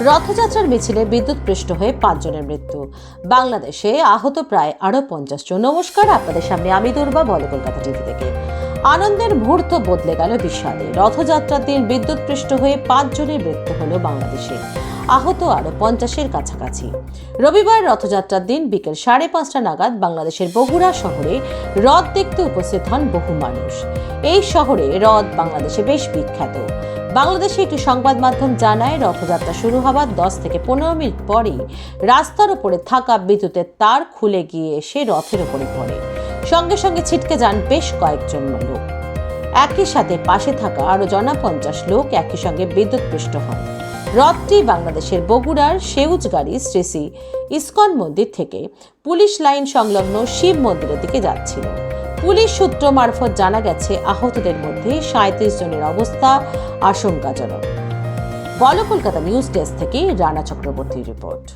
রথযাত্রার মিছিলে বিদ্যুৎ পৃষ্ঠ হয়ে পাঁচজনের মৃত্যু। বাংলাদেশে আহত প্রায় আরও পঞ্চাশ জন। নমস্কার, আপনাদের সামনে আমি দুর্বা, বলে কলকাতা টিভি থেকে। আনন্দের মুহূর্ত বদলে গেল বিষাদে রথযাত্রার দিন বিদ্যুৎ পৃষ্ঠ হয়ে পাঁচজনের মৃত্যু হলো বাংলাদেশে। আহত আরও পঞ্চাশের কাছাকাছি। রবিবার রথযাত্রার দিন বিকেল সাড়ে পাঁচটা নাগাদ বাংলাদেশের বগুড়া শহরে রথ দেখতে উপস্থিত হন বহু মানুষ। এই শহরে রথ বাংলাদেশে বেশ বিখ্যাত। বাংলাদেশে একটি সংবাদ মাধ্যম জানায়, রথযাত্রা শুরু হবার দশ থেকে পনেরো মিনিট পরেই রাস্তার উপরে থাকা বিদ্যুতের তার খুলে গিয়ে এসে রথের উপরে পড়ে। সঙ্গে সঙ্গে ছিটকে যান বেশ কয়েকজন লোক। একই সাথে পাশে থাকা আরও জনা পঞ্চাশ লোক একই সঙ্গে বিদ্যুৎপৃষ্ট হন। রথটি বাংলাদেশের বগুড়ার সেউজগাড়ি শ্রী শ্রী ইস্কন মন্দির থেকে পুলিশ লাইন সংলগ্ন শিব মন্দিরের দিকে যাচ্ছিল। পুলিশ সূত্র মারফত জানা গেছে, আহতদের মধ্যে সাঁত্রিশ জনের অবস্থা আশঙ্কাজনক। বল কলকাতা নিউজ ডেস্ক থেকে রানা চক্রবর্তীর রিপোর্ট।